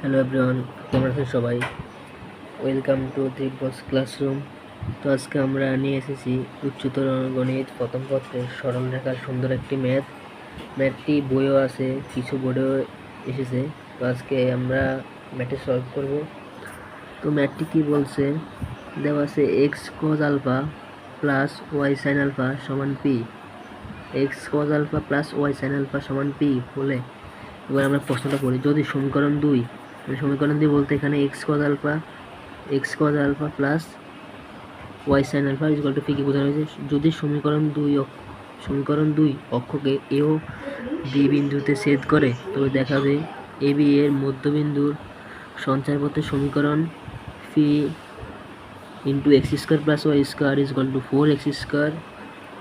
Hello everyone কেমন আছেন সবাই? ওয়েলকাম টু দিগ্গজ ক্লাসরুম তো আজকে আমরা নিয়ে এসেছি উচ্চতর গণিত, প্রথম পত্রের সরল রেখার সুন্দর একটি ম্যাথ। ম্যাথটি বইও আছে, কিছু বোর্ডেও এসেছে। তো আজকে আমরা ম্যাথে সলভ করব। তো ম্যাথটি কি বলছে? দেওয়া আছে x cos alpha plus y sin alpha সমান p x cos alpha plus y sin alpha সমান পি বলে। এবার আমরা প্রশ্নটা করি। যদি সমীকরণ দুই সমীকরণ দুই বলতে এখানে x cos alpha x cos alpha plus y sin alpha equal to p কি বোঝানো হয়েছে? যদি সমীকরণ দুই সমীকরণ দুই অক্ষকে এ ও বি বিন্দুতে ছেদ করে, তবে দেখাবে এ বি এর মধ্যবিন্দুর সঞ্চারপথের সমীকরণ p into x square plus y square is equal to four x square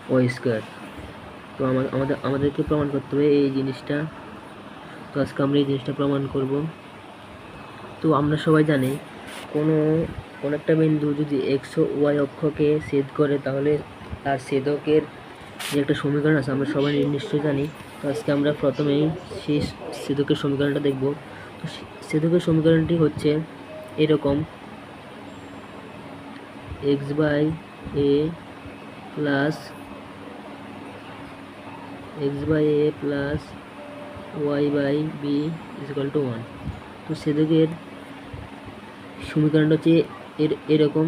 y square তো আমা- আমাদের, আমাদেরকে প্রমাণ করতে হবে এই জিনিসটা। তো আজকে আমরা এই জিনিসটা প্রমাণ করব। তো আমরা সবাই জানি, কোনো কোনো একটা বিন্দু যদি এক্স ও ওয়াই অক্ষকে ছেদ করে, তাহলে তার ছেদকের যে একটা সমীকরণ আছে, আমরা সবাই নিশ্চয়ই জানি। তো আজকে আমরা প্রথমেই সেই ছেদকের সমীকরণটা দেখব। তো ছেদকের সমীকরণটি হচ্ছে এরকম। X by a plus x by a plus y by b is to one তো সেদিকের সমীকরণটা হচ্ছে এর, এরকম।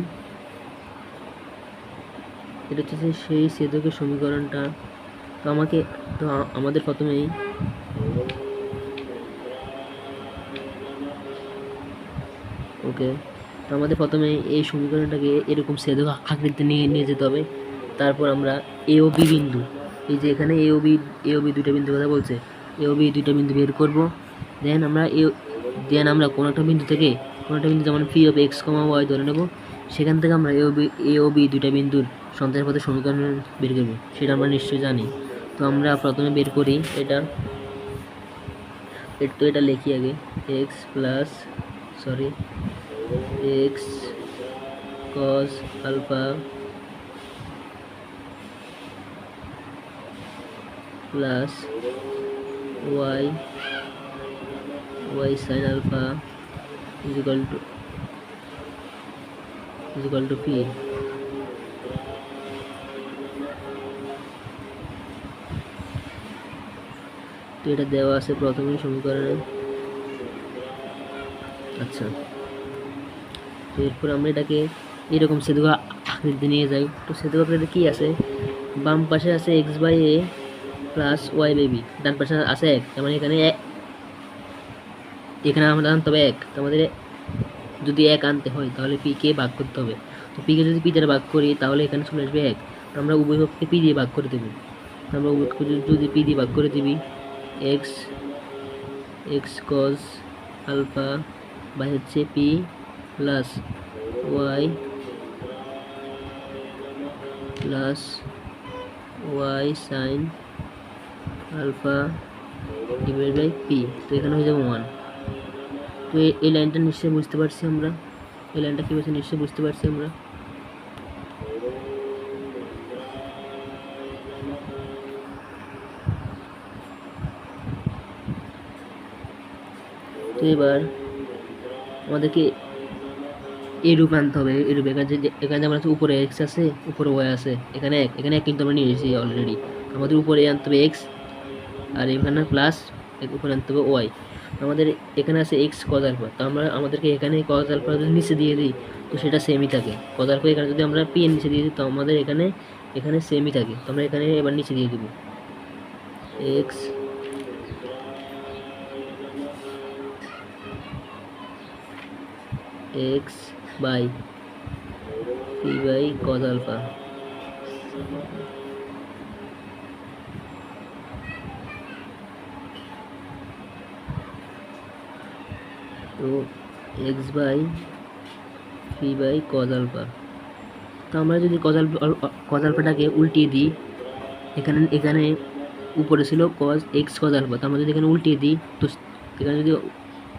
এটা হচ্ছে সেই সেদকের সমীকরণটা। তো আমাকে, তো আমাদের প্রথমেই ওকে, তো আমাদের প্রথমে এই সমীকরণটাকে এরকম সেদক আকৃতিতে নিয়ে নিয়ে যেতে হবে। তারপর আমরা এ ও বি বিন্দু, এই যে এখানে এ ও বি, এ ও বি দুটো বিন্দু কথা বলছে, এ ও বি দুটো বিন্দু বের করব। দেন আমরা এ দেন আমরা কোনো একটা বিন্দু থেকে কোনো একটা বিন্দু যেমন p of x comma y ধরে নেব, সেখান থেকে আমরা এ ও বি এ ও বি দুটা বিন্দুর সন্তানের পথে সমীকরণ বের করব, সেটা আমরা নিশ্চয়ই জানি। তো আমরা প্রথমে বের করি এটা। তো এটা লিখি আগে x plus sorry x cos alpha plus y y sin alpha is equal to, is equal to p. তো এটা দেওয়া আছে প্রথমে সমীকরণে। আচ্ছা। তো এরপর আমরা এটাকে এরকম সেতু আকৃতি নিয়ে যাই। তো সেতু আকৃতি কী আছে? বাম পাশে আছে x by a plus y by b ডান পাশে আছে এক। মানে এখানে এখানে আমরা আনতে হবে এক। আমাদের যদি এক আনতে হয়, তাহলে পি কে ভাগ করতে হবে। তো পিকে যদি পি দ্বারা ভাগ করি, তাহলে এখানে চলে আসবে এক। আমরা উভয় পক্ষে পি দিয়ে ভাগ করে দেবো। আমরা যদি পি দিয়ে ভাগ করে দিবি এক্স এক্স কজ আলফা বা হচ্ছে p plus y plus y sin alpha divide by p তো এখানে হয়ে যাবে ওয়ান তো এই- লাইনটা নিশ্চয়ই বুঝতে পারছি আমরা। এই লাইনটা কী বলছে? নিশ্চয়ই বুঝতে পারছি আমরা। তো এবার আমাদেরকে এই রূপ আনতে হবে। এই রূপ এখানে এখানে যেমন আছে উপরে এক্স আছে, উপরে ওয়াই আছে। এখানে এক এখানে এক কিন্তু আমরা নিয়ে এসেছি অলরেডি আমাদের উপরে আনতে হবে এক্স আর এখানে প্লাস উপরে আনতে হবে ওয়াই আমাদের এখানে আছে এক্স কজ আলফা তো আমরা আমাদেরকে এখানে কজ আলফা যদি নিচে দিয়ে দিই, তো সেটা সেমই থাকে। কজ আলফা এখানে যদি আমরা পি এর নিচে দিয়ে দিই, তো আমাদের এখানে এখানে সেমই থাকে। তো আমরা এখানে এবার নিচে দিয়ে দিব। X x by p by cos alpha তো x by p by cos alpha তো আমরা যদি কজ আলফা কজ আলফাটাকে উল্টিয়ে দিই, এখানে এখানে উপরে ছিল কজ এক্স কজ আলফা তো আমরা যদি এখানে উল্টিয়ে দিই, তো এখানে যদি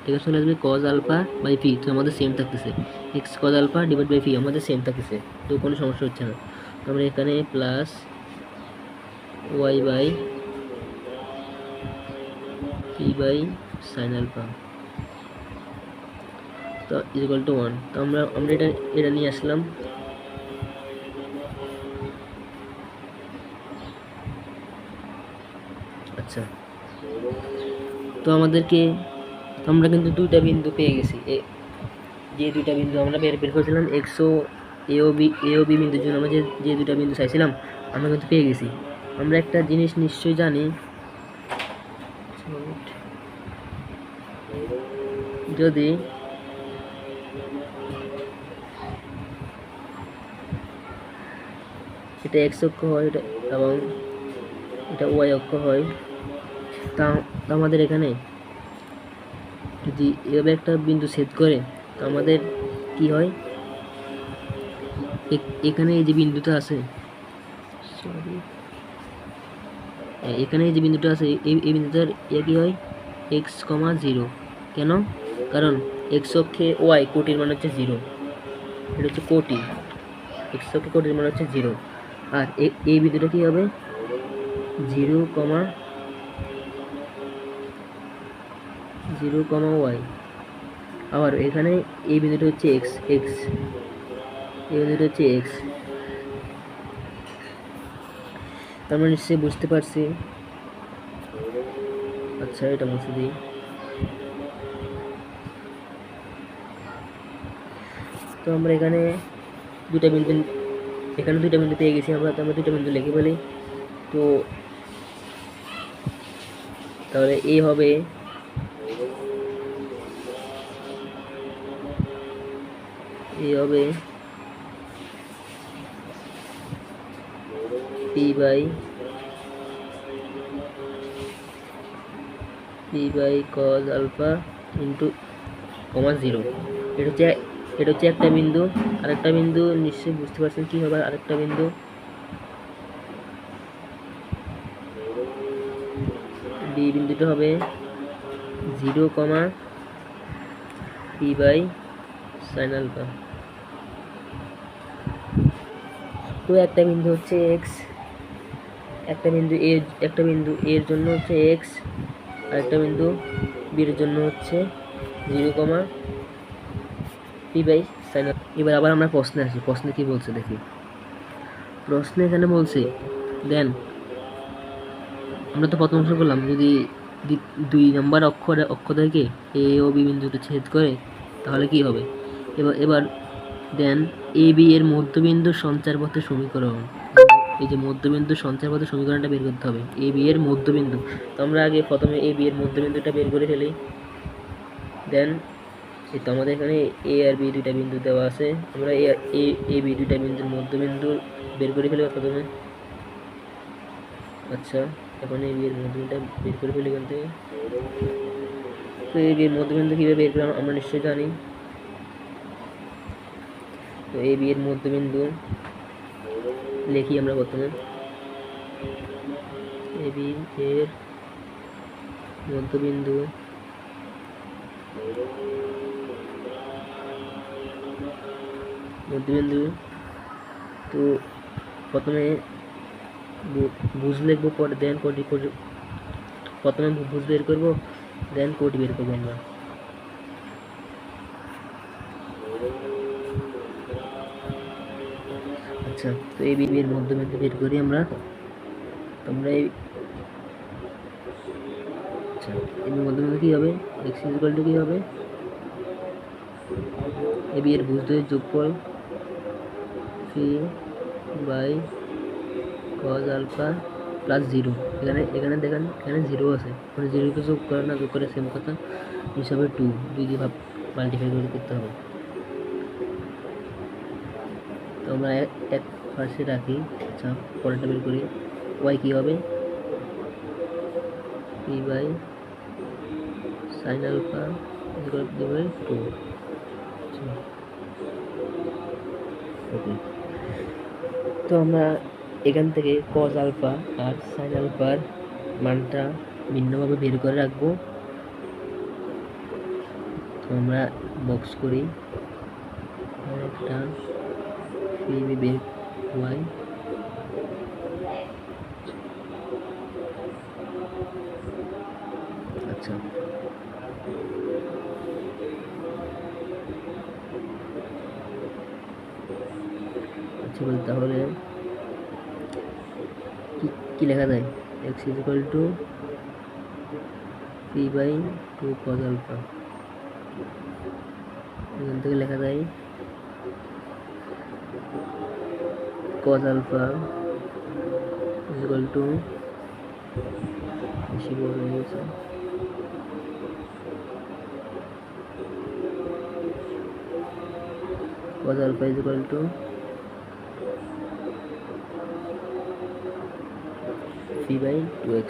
এখানে চলে আসবে কজ আলফা বাই পি তো আমাদের সেম থাকতেছে। X cos alpha divide by p আমাদের সেম থাকতেছে। তো কোনো সমস্যা হচ্ছে না। তো আমরা এখানে plus y by p by sin alpha তো ইকুয়াল টু ওয়ান তো আমরা আমরা এটা এটা নিয়ে আসলাম। আচ্ছা। তো আমাদেরকে, আমরা কিন্তু দুইটা বিন্দু পেয়ে গেছি। যে দুইটা বিন্দু আমরা বের বের করেছিলাম এক্সো এও বি এও বি বিন্দুর জন্য আমরা যে যে দুইটা বিন্দু চাইছিলাম, আমরা কিন্তু পেয়ে গেছি। আমরা একটা জিনিস নিশ্চয়ই জানি। যদি এটা এক্স অক্ষ হয় এটা এবং এটা ওয়াই অক্ষ হয়। তা আমাদের এখানে যদি এভাবে একটা বিন্দু সেট করে তো আমাদের কি হয়? এখানে এই যে বিন্দুটা আছে সরি এখানে এই যে বিন্দুটা আছে এই এই বিন্দুটার ইয়ে কি হয়? X comma zero. কেন? কারণ এক্স অক্ষে ওয়াই কোটির মান হচ্ছে জিরো। এটা হচ্ছে কোটি। এক্স অক্ষে কোটির মান হচ্ছে জিরো। আর এই বিন্দুটা কি হবে? Zero comma zero comma y. আবার এখানে এই বিন্দুটা হচ্ছে এক্স এক্স এই বিন্দুটা হচ্ছে এক্স আমরা নিশ্চয়ই বুঝতে পারছি। আচ্ছা এটা মুছে দিই। তো আমরা এখানে দুটা বিন্দু এখানে দুইটা বিন্দু পেয়ে গেছি আমরা, তো আমরা দুইটা বিন্দু লিখে ফেলি। তো তাহলে এ হবে এ হবে p by p by cos alpha into comma zero এটা হচ্ছে এটা হচ্ছে একটা বিন্দু, আরেকটা বিন্দু, নিশ্চয়ই বুঝতে পারছেন কী হবে, আরেকটা বিন্দু। ডি বিন্দুটা হবে zero comma p by sin alpha. তো একটা বিন্দু হচ্ছে এক্স একটা বিন্দু এ একটা বিন্দু এর জন্য হচ্ছে এক্স আরেকটা বিন্দু বির জন্য হচ্ছে zero comma p by sin এবার আবার আমরা প্রশ্নে আসি। প্রশ্নে কি বলছে দেখি। প্রশ্নে এখানে বলছে, দেন, আমরা তো প্রথম অংশ করলাম, যদি দুই নম্বর অক্ষরে অক্ষ থেকে এ ও বি বিন্দুতে ছেদ করে, তাহলে কি হবে? এবার এবার, দেন, এ, বি এর মধ্যবিন্দু সঞ্চার পথের সমীকরণ। এই যে মধ্যবিন্দু সঞ্চার পথের সমীকরণটা বের করতে হবে। এ, বি এর মধ্যবিন্দু। তো আমরা আগে প্রথমে এ, বি এর মধ্যবিন্দুটা বের করে ফেলি। দেন এই তো আমাদের এখানে এ আর বি দুইটা বিন্দু দেওয়া আছে। আমরা এ এ বি দুইটা বিন্দুর মধ্যবিন্দু বের করে ফেলি প্রথমে। আচ্ছা এখন এই বিয়ের মধ্যবিন্দুটা বের করে ফেলি এখান থেকে। তো এই বিয়ের মধ্যবিন্দু কীভাবে বের করলাম আমরা নিশ্চয়ই জানি। তো এই বিয়ের মধ্যবিন্দু লিখি আমরা প্রথমে। এ বি এর মধ্যবিন্দু মধ্যবিন্দু তো প্রথমে বু- ভুজ লিখব পরে দেন কোটি প্রথমে ভুজ বের করব, দেন কোটি বের করব আমরা। আচ্ছা তো এই বিয়ের মধ্যবিন্দু বের করি আমরা। তোমরা এই আচ্ছা এই মধ্যবিন্দু কী হবে? এক্স ইকুয়াল কী হবে? এ বিয়ের ভুজ দুয়ের যোগফল three by cos alpha plus zero. এখানে এখানে দেখেন, এখানে জিরো আছে। মানে জিরোকে যোগ করে না, যোগ করে সেম কথা হিসাবে টু দুই দিয়ে ভাব মাল্টিফাই করে করতে হবে। তো আমরা এক পাশে রাখি আচ্ছা পরেরটা বের করি। ওয়াই কী হবে? P by sin alpha two okay তো আমরা এখান থেকে কজ আলফা আর সাইন আলফার মানটা ভিন্নভাবে বের করে রাখব। তো আমরা বক্স করি। একটা বের ওয়াই আচ্ছা। পসিবল তাহলে কি লেখা যায়? X is equal to p by two cos alpha এখান থেকে লেখা যায় cos alpha is equal to বেশি বড় হয়ে গেছে cos alpha is equal to phi by 2x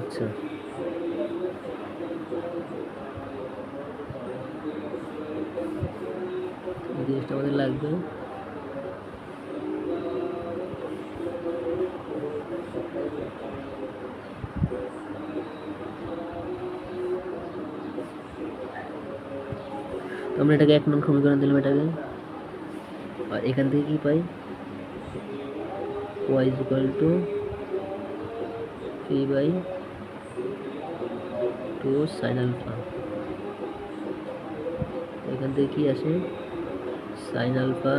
আচ্ছা এই জিনিসটা আমাদের লাগবে তো আমরা এটাকে এক নং সমীকরণ দিলাম এটাকে। আর এখান থেকে কি পাই? is equal to p by 2 sin alpha এখান থেকে কি আসে? sin alpha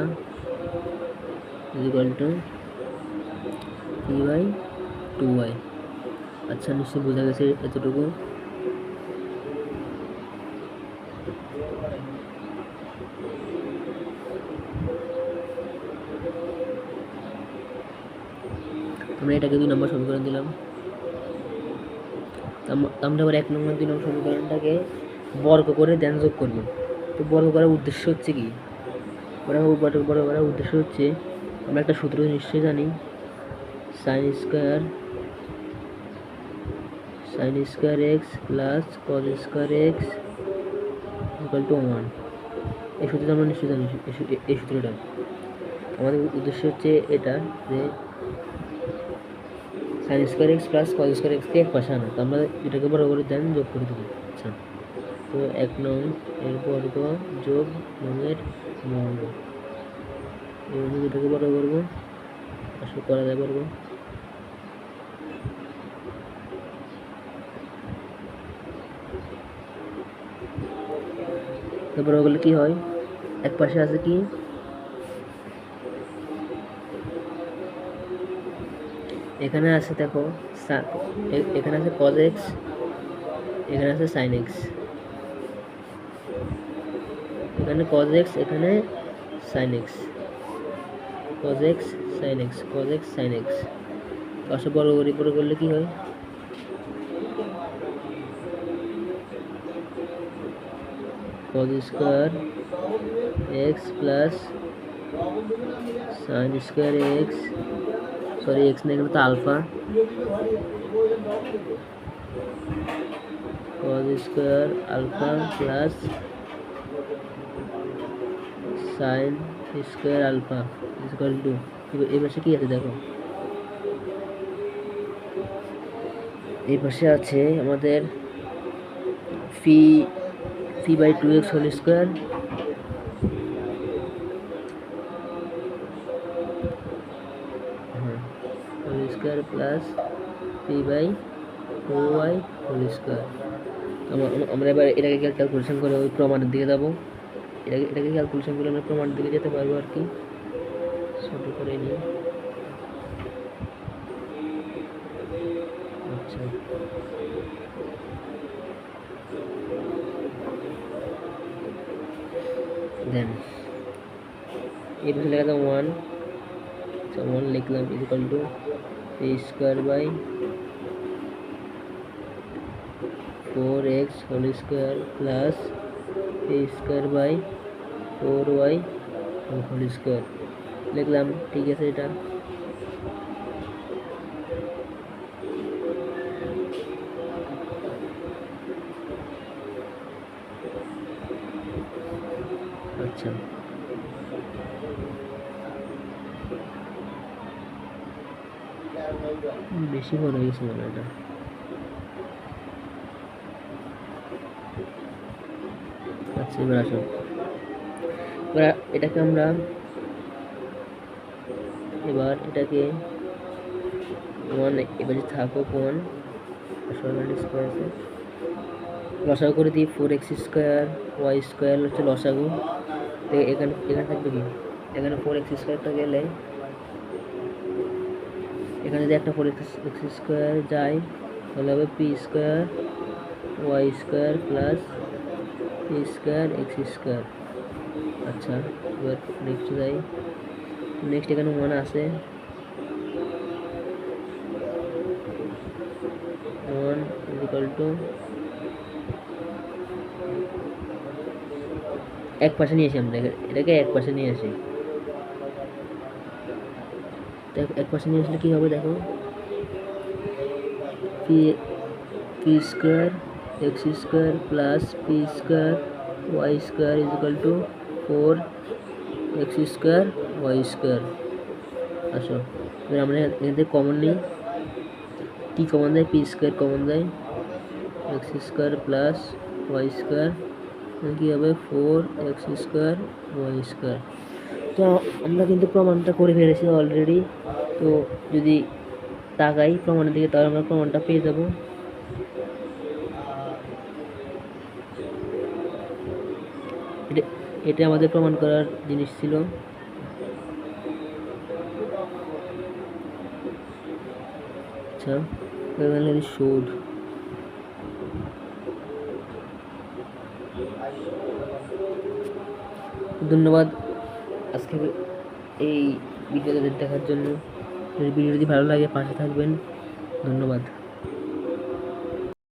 is equal to p by 2y আচ্ছা নিশ্চয়ই বোঝা গেছে এতটুকু। আমরা এটাকে দুই নম্বর সমীকরণ দিলাম। আমরা আবার এক নম্বর দুই নম্বর সমীকরণটাকে বর্গ করে দেন যোগ করব। তো বর্গ করার উদ্দেশ্য হচ্ছে কি? বর্গ বর্গ করার উদ্দেশ্য হচ্ছে, আমরা একটা সূত্র নিশ্চয়ই জানি। Sin square sin square x plus cos square x equal to one এই সূত্রটা আমরা নিশ্চয়ই জানি এই সূত্রটা। আমাদের উদ্দেশ্য হচ্ছে এটা যে sin square x plus cos square এক্সকে এক পাশে আনা। তো আমরা এটাকে বড় করে দেন যোগ করে দেবো। আচ্ছা। তো এক নং এর বর্গ যোগ নংয়ের বর্গ এটাকে বড় করব আসলে করা যায় বর্গ তারপর ওগুলো কি হয়? এক পাশে আছে কি? এখানে আছে দেখো এখানে আছে cos x, এখানে আছে sin x এখানে cos x, এখানে sin x cos x, sin x, cos x, sin x পাশে বড় করি বড় করলে কি হয়? cos square x plus sin square x sorry x না এখানে তো alpha. cos square alpha plus sin square alpha equal to এই পাশে কি আছে, দেখো? এই পাশে আছে আমাদের p p by two x whole square হ্যাঁ whole square plus p by two y whole square. আমরা এবার এটাকে ক্যালকুলেশন করে ওই প্রমাণের দিকে যাব। এটাকে এটাকে ক্যালকুলেশন করে আমরা প্রমাণের দিকে যেতে পারব আর কি। ছোটো করে নিয়ে। আচ্ছা। দেন। এই পাশে লেখা ওয়ান আচ্ছা ওয়ান লিখলাম is equal to p square by four x whole square plus p square by four y whole square লিখলাম ঠিক আছে এটা আচ্ছা বেশি বড় গেছে মনে এটা। আচ্ছা এবার আসো। এবার এটাকে আমরা এবার এটাকে ওয়ান এবার যে থাকুক ওয়ান স্কোয়ার আছে। লসাগু করে দিই four x square y square হচ্ছে লসাগু। এখানে এখানে থাকবে কি? এখানে ফোর এক্স স্কোয়ারটা গেলে এখানে যদি একটা ফোর এক্স স্কোয়ার যায়, তাহলে হবে p square y square plus p square x square আচ্ছা এবার নেক্সট যাই। নেক্সট এখানে ওয়ান আছে। ওয়ান ইজিক্যাল টু এক পাশে নিয়ে আসি আমরা। এটাকে এক পাশে নিয়ে আসি। এক- এক পাশে নিয়ে আসলে কী হবে দেখো? P p square x square plus p square y square is equal to four x square y square আসো, এবার আমরা এখান থেকে কমন নিই। টি কমন দেয় পি স্কোয়ার কমন দেয়। X square plus y square কী হবে? Four x square y square তো আমরা কিন্তু প্রমাণটা করে ফেলেছি অলরেডি তো যদি তাকাই প্রমাণের দিকে, তাহলে আমরা প্রমাণটা পেয়ে যাব। এটা আমাদের প্রমাণ করার জিনিস ছিল। আচ্ছা শোধ। ধন্যবাদ আজকে এই ভিডিওটা দেখার জন্য। যদি ভিডিও যদি ভালো লাগে পাশে থাকবেন। ধন্যবাদ।